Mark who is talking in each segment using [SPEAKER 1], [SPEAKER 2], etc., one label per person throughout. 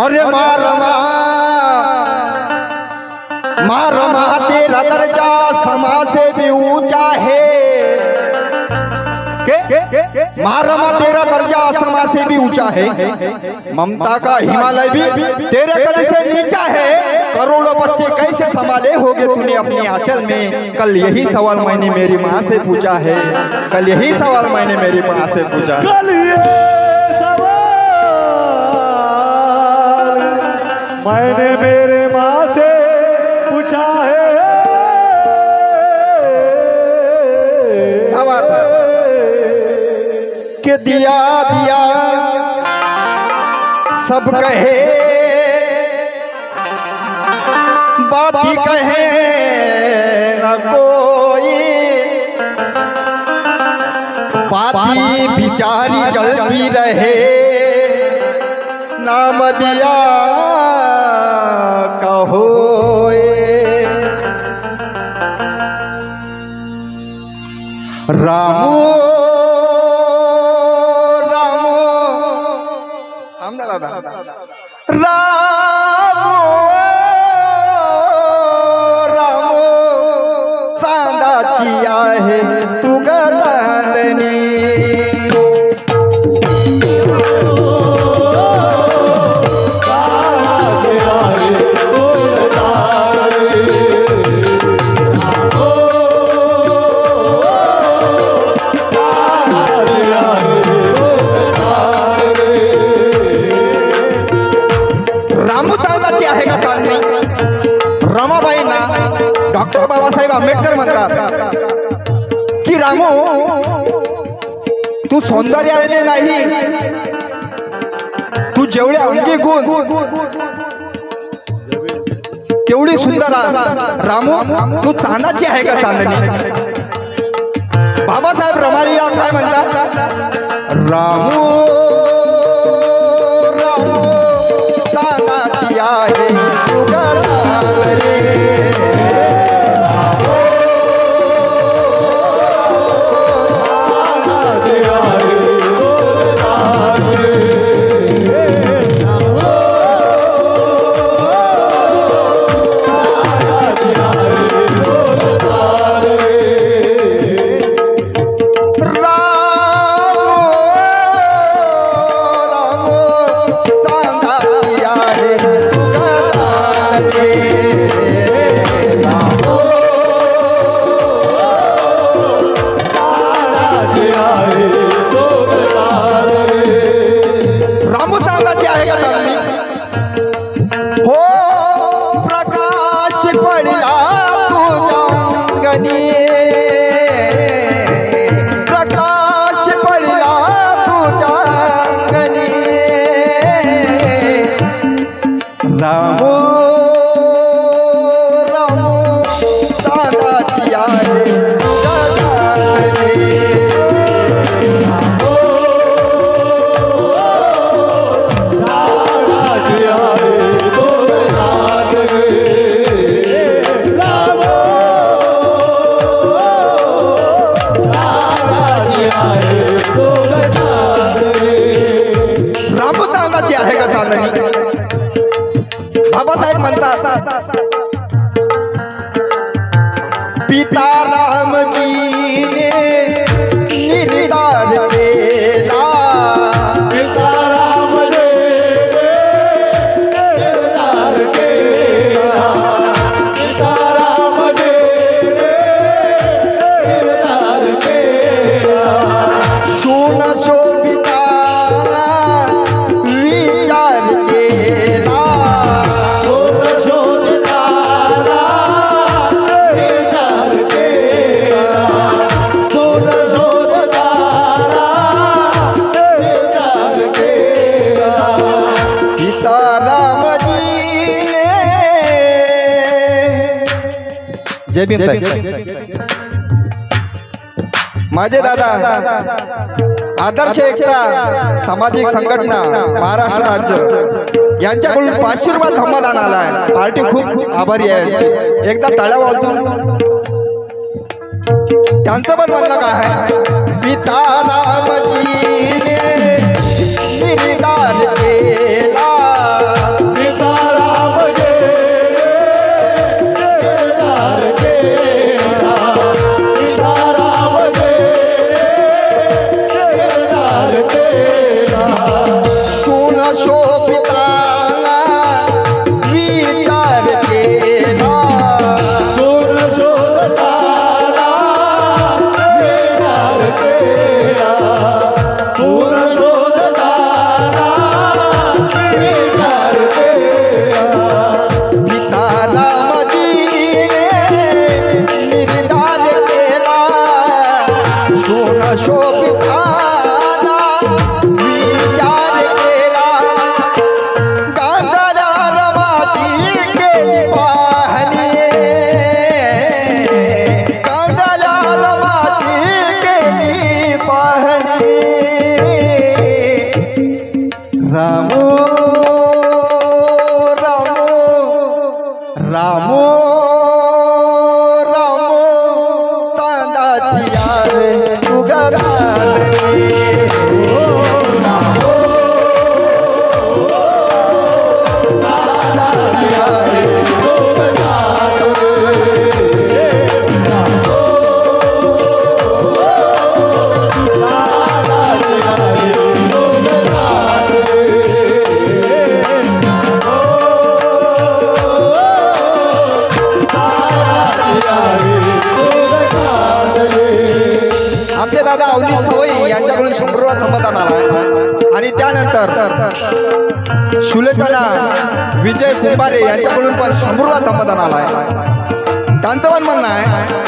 [SPEAKER 1] अरे मारमा मारमा तेरा दर्जा समा से भी ऊँचा है। के मारमा तेरा दर्जा समा से भी ऊँचा है। ममता का हिमालय भी तेरे कदम से नीचा है। करोड़ों बच्चे कैसे संभाले होगे तूने अपने आंचल में? कल यही सवाल मैंने मेरी माँ से पूछा है। कल यही सवाल मैंने मेरी माँ से पूछा
[SPEAKER 2] कल ये सवाल मैंने मेरे माँ से पूछा है।
[SPEAKER 1] कि दिया दिया। सब कहे ही कहे, न कोई बाती बिचारी जलती रहे। नाम दिया कहो रामो আলাদা। रमाबाईंना डॉक्टर बाबासाहेब आंबेडकर म्हणतात की रामू तू सौंदर्याने नाही तू जेवढे अंगी गुण तेवढी सुंदर आहेस. रामू तू चांदाची आहे का चांदणी बाबासाहेब रमालीला काय म्हणतात रामू हो प्रकाश पडला तुझा गणी साहेब म्हणतात. जय भीम माझे दादा आदर्श एकता सामाजिक संघटना महाराष्ट्र राज्य. यांच्याकडून पाचशे रुपये धम्मदान आलाय. पार्टी खूप आभारी आहे एकदा टाळ्या वाजून त्यांचं पण म्हणणं काय आहे? पिता रामजीने निर्धार रामो रामो चांदाची यार तुगराने आमचे दादा सवई यांच्याकडून शंभर रुपये आला. आणि त्यानंतर शुलेचना विजय कुंभारे यांच्याकडून पण शंभर रुपये धम्मदान आलाय त्यांचं पण म्हणणं आहे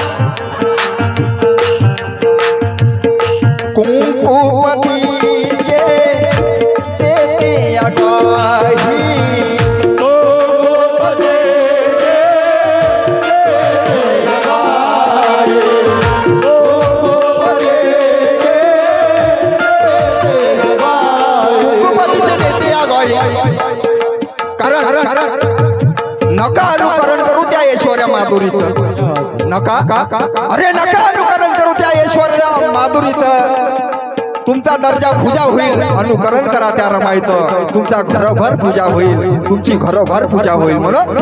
[SPEAKER 1] कुंकुपती नका अनुकरण करू त्या ऐश्वर्या माधुरीचं. नका? अरे नका अनुकरण करू त्या ऐश्वर्या माधुरीचं. तुमचा दर्जा पूजा होईल. अनुकरण करा त्या रमायचं तुमचा घरोघर पूजा होईल. तुमची घरोघर पूजा होईल म्हणून.